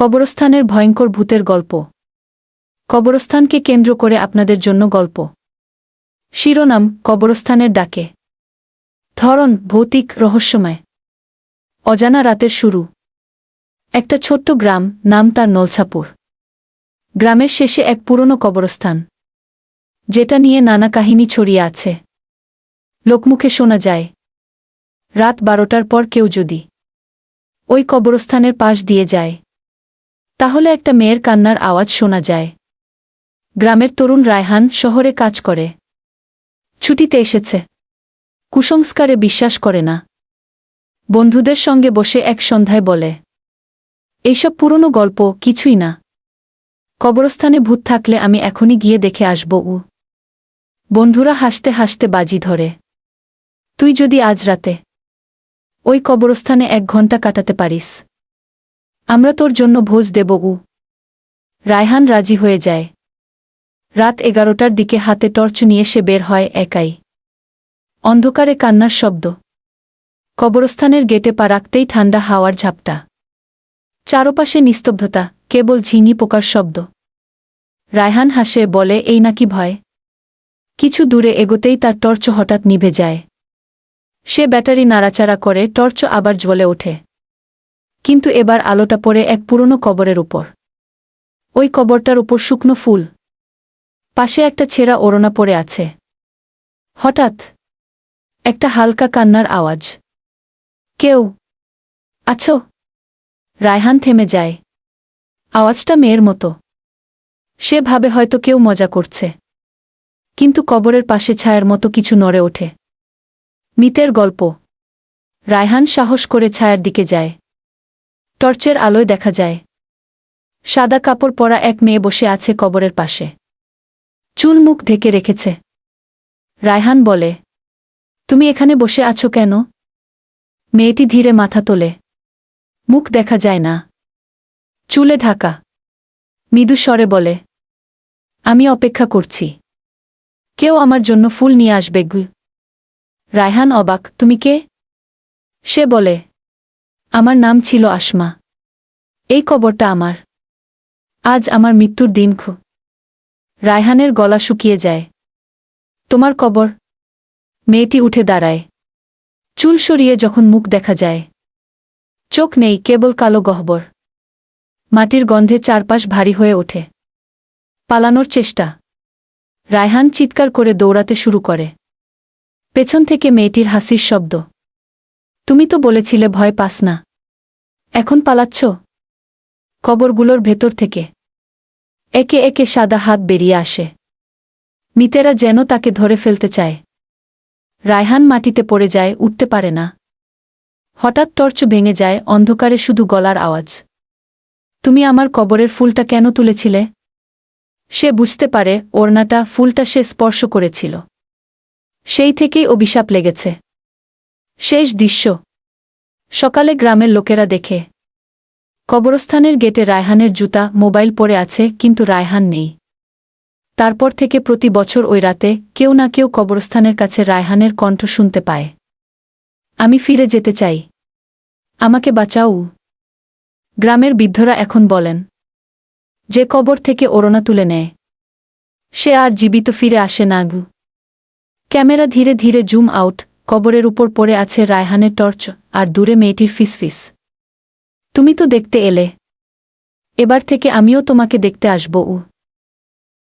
কবরস্থানের ভয়ঙ্কর ভূতের গল্প। কবরস্থানকে কেন্দ্র করে আপনাদের জন্য গল্প। শিরোনাম, কবরস্থানের ডাকে। ধরন, ভৌতিক, রহস্যময়। অজানা রাতের শুরু। একটা ছোট্ট গ্রাম, নাম তার নলছাপুর। গ্রামের শেষে এক পুরনো কবরস্থান। যেটা নিয়ে নানা কাহিনী ছড়িয়ে আছে। লোকমুখে শোনা যায়। রাত বারোটার পর কেউ যদি। ওই কবরস্থানের পাশ দিয়ে যায়। তাহলে একটা মেয়ের কান্নার আওয়াজ শোনা যায়। গ্রামের তরুণ রায়হান শহরে কাজ করে। ছুটিতে এসেছে। কুসংস্কারে বিশ্বাস করে না। বন্ধুদের সঙ্গে বসে এক সন্ধ্যায় বলে, এইসব পুরনো গল্প কিছুই না। কবরস্থানে ভূত থাকলে আমি এখনই গিয়ে দেখে আসব, উ। বন্ধুরা হাসতে হাসতে বাজি ধরে, তুই যদি আজ রাতে ওই কবরস্থানে এক ঘণ্টা কাটাতে পারিস আমরা তোর জন্য ভোজ দেব উ রায়হান রাজি হয়ে যায়। রাত এগারোটার দিকে হাতে টর্চ নিয়ে সে বের হয় একাই। অন্ধকারে কান্নার শব্দ। কবরস্থানের গেটে পা রাখতেই ঠান্ডা হাওয়ার ঝাপটা। চারপাশে নিস্তব্ধতা, কেবল ঝিঙি পোকার শব্দ। রায়হান হাসে, বলে, এই নাকি ভয়? কিছু দূরে এগোতেই তার টর্চ হঠাৎ নিভে যায়। সে ব্যাটারি নাড়াচাড়া করে, টর্চ আবার জ্বলে ওঠে। কিন্তু এবার আলোটা পড়ে এক পুরনো কবরের উপর। ওই কবরটার উপর শুকনো ফুল। পাশে একটা ছেঁড়া ওড়না পড়ে আছে। হঠাৎ একটা হালকা কান্নার আওয়াজ। কেউ? আছো রায়হান থেমে যায়। আওয়াজটা মেয়ের মতো। সে ভাবে হয়তো কেউ মজা করছে। কিন্তু কবরের পাশে ছায়ার মতো কিছু নড়ে ওঠে। মিতের গল্প। রায়হান সাহস করে ছায়ার দিকে যায়। টর্চের আলোয় দেখা যায়। সাদা কাপড় পরা এক মেয়ে বসে আছে কবরের পাশে। চুল মুখ ঢেকে রেখেছে। রায়হান বলে, তুমি এখানে বসে আছো কেন? মেয়েটি ধীরে মাথা তোলে। মুখ দেখা যায় না। চুলে ঢাকা। মৃদু স্বরে বলে, আমি অপেক্ষা করছি। কেউ আমার জন্য ফুল নিয়ে আসবে গু। রায়হান অবাক, তুমি কে? সে বলে আমার নাম ছিল আসমা। এই কবরটা আমার। আজ আমার মৃত্যুর দিন খু। রায়হানের গলা শুকিয়ে যায়। তোমার কবর। মেয়েটি উঠে দাঁড়ায়। চুল সরিয়ে যখন মুখ দেখা যায়। চোখ নেই, কেবল কালো গহ্বর। মাটির গন্ধে চারপাশ ভারী হয়ে ওঠে। পালানোর চেষ্টা। রায়হান চিৎকার করে দৌড়াতে শুরু করে। পেছন থেকে মেয়েটির হাসির শব্দ। তুমি তো বলেছিলে ভয় পাস না। এখন পালাচ্ছ? কবরগুলোর ভেতর থেকে। একে একে সাদা হাত বেরিয়ে আসে। মিতেরা যেন তাকে ধরে ফেলতে চায়। রায়হান মাটিতে পড়ে যায়, উঠতে পারে না। হঠাৎ টর্চ ভেঙে যায়, অন্ধকারে শুধু গলার আওয়াজ। তুমি আমার কবরের ফুলটা কেন তুলেছিলে? সে বুঝতে পারে, ওড়নাটা ফুলটা সে স্পর্শ করেছিল। সেই থেকেই অভিশাপ লেগেছে। শেষ দৃশ্য। সকালে গ্রামের লোকেরা দেখে। কবরস্থানের গেটে রায়হানের জুতা, মোবাইল পরে আছে, কিন্তু রায়হান নেই। তারপর থেকে প্রতি বছর ওই রাতে কেউ না কেউ কবরস্থানের কাছে রায়হানের কণ্ঠ শুনতে পায়। আমি ফিরে যেতে চাই। আমাকে বাঁচাও। গ্রামের বৃদ্ধরা এখন বলেন, যে কবর থেকে ওড়না তুলে নেয়, সে আর জীবিত ফিরে আসে না গু। ক্যামেরা ধীরে ধীরে জুম আউট কবরের উপর পড়ে আছে রায়হানের টর্চ, আর দূরে মেয়েটির ফিসফিস। তুমি তো দেখতে এলে। এবার থেকে আমিও তোমাকে দেখতে আসব উ